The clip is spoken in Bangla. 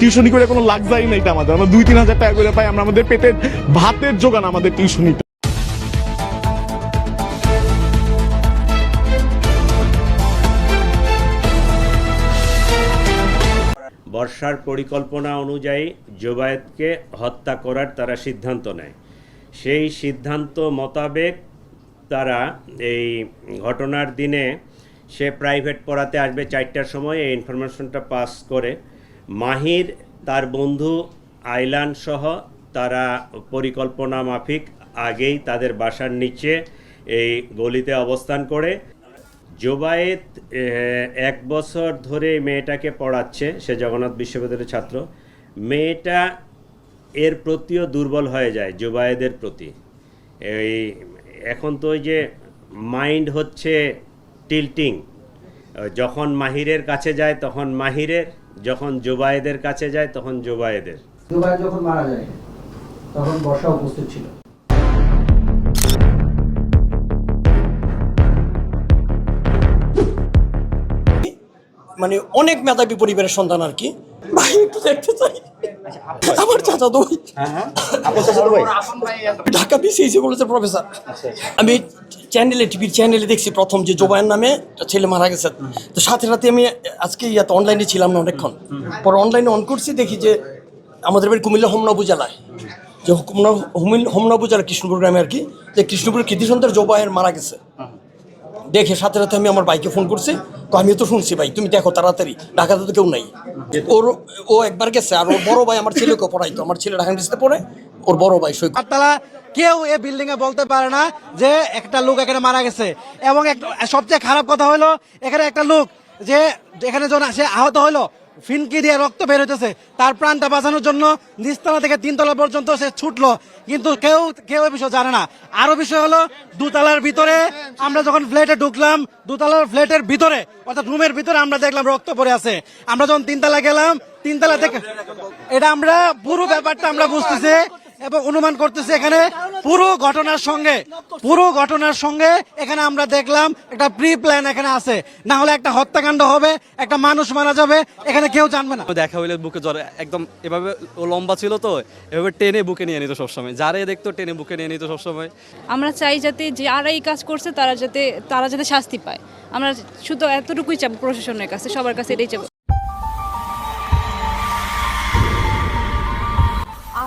টিউশনি করে কোনো লাক্সারি নেই আমাদের। আমরা দুই তিন হাজার টাকা করে পাই, আমরা আমাদের পেটের ভাতের যোগান আমাদের টিউশনিতে। বর্ষার পরিকল্পনা অনুযায়ী জোবায়েতকে হত্যা করার তারা সিদ্ধান্ত নেয়। সেই সিদ্ধান্ত মোতাবেক তারা এই ঘটনার দিনে সে প্রাইভেট পড়াতে আসবে চারটার সময়, এই ইনফরমেশনটা পাস করে মাহির, তার বন্ধু আইলান সহ তারা পরিকল্পনা মাফিক আগেই তাদের বাসার নিচে এই গলিতে অবস্থান করে। জোবায়েত এক বছর ধরে মেয়েটাকে পড়াচ্ছে, সে জগন্নাথ বিশ্ববিদ্যালয়ের ছাত্র। মেয়েটা এর প্রতিও দুর্বল হয়ে যায়, জোবায়েদের প্রতি। এই, এখন তো ওই যে মাইন্ড হচ্ছে টিল্টিং। যখন মাহিরের কাছে যায়, তখন মাহিরের যখন জোবায়েদের কাছে যায় তখন জোবায়েদের। দুবাই যখন মারা যায় তখন বর্ষা উপস্থিত ছিল। মানে অনেক মেধাবী পরিবারের সন্তান আর কি। ভাই একটু দেখতে চাই। আমার চাচা তো ঢাকা বিসিএসি কলেজের প্রফেসর আমি চ্যানেলে টিভির চ্যানেলে দেখছি প্রথম যে জোবায়ের নামে ছেলে মারা গেছে। তো সাথে সাথে আমি আজকে ইয়াতে অনলাইনে ছিলাম না অনেকক্ষণ। পরে অনলাইনে অন করছি দেখি যে আমাদের বাড়ি কুমিল্লা হোমনা উপজেলায় যে হোমনা হোমিল- হোমনা উপজেলা কৃষ্ণপুর গ্রামে আর কি। যে কৃষ্ণপুর কৃতি সন্তান জোবায়ের মারা গেছে। দেখে সাথে সাথে আমি আমার বাইকে ফোন করছি। তো আমি তো শুনছি ভাই তুমি দেখো তাড়াতাড়ি ঢাকাতে তো কেউ নাই। ওর ও একবার গেছে আর ওর বড় ভাই আমার ছেলেকে পড়াইতো আমার ছেলে ঢাকা ইউনিভার্সিটিতে পড়ে ওর বড় ভাই সৈকত। তারা কেউ এ বিল্ডিং এ বলতে পারে না যে একটা লোক এখানে মারা গেছে। এবং একটা- সবচেয়ে খারাপ কথা হলো এখানে একটা লোক যে এখানে যখন সে আহত হলো। ফিনকি দিয়ে রক্ত বের হইতেছে। তার প্রাণটা বাঁচানোর জন্য নিচতলা থেকে তিনতলা পর্যন্ত সে ছুটলো। কিন্তু কেউ কেউ এ বিষয় জানে না। আরও বিষয় হলো, দুতলার ভিতরে আমরা যখন ফ্ল্যাটে ঢুকলাম, দুতলার ফ্ল্যাটের ভিতরে, অর্থাৎ রুমের ভিতরে আমরা দেখলাম রক্ত পড়ে আছে। আমরা যখন তিনতলা গেলাম, তিনতলা থেকে এটা আমরা, পুরো ব্যাপারটা আমরা বুঝতেছি এবং অনুমান করতেছি এখানে পুরো ঘটনার সঙ্গে পুরো ঘটনার সঙ্গে এখানে আমরা দেখলাম একটা প্রি প্ল্যান এখানে আছে। না হলে একটা হত্যাকাণ্ড হবে একটা মানুষ মারা যাবে এখানে কেউ জানবে না। দেখা হইলে বুকে জ্বর একদম এভাবে ও লম্বা ছিল তো এভাবে টেনে বুকে নিয়ে নিত সবসময়। যারাই দেখতো টেনে বুকে নিয়ে নিত সবসময়। আমরা চাই যাতে যারা এই কাজ করছে তারা যাতে তারা যাতে শাস্তি পায়। আমরা শুধু এতটুকুই চাবো প্রশাসনের কাছে সবার কাছে এটাই চাবো।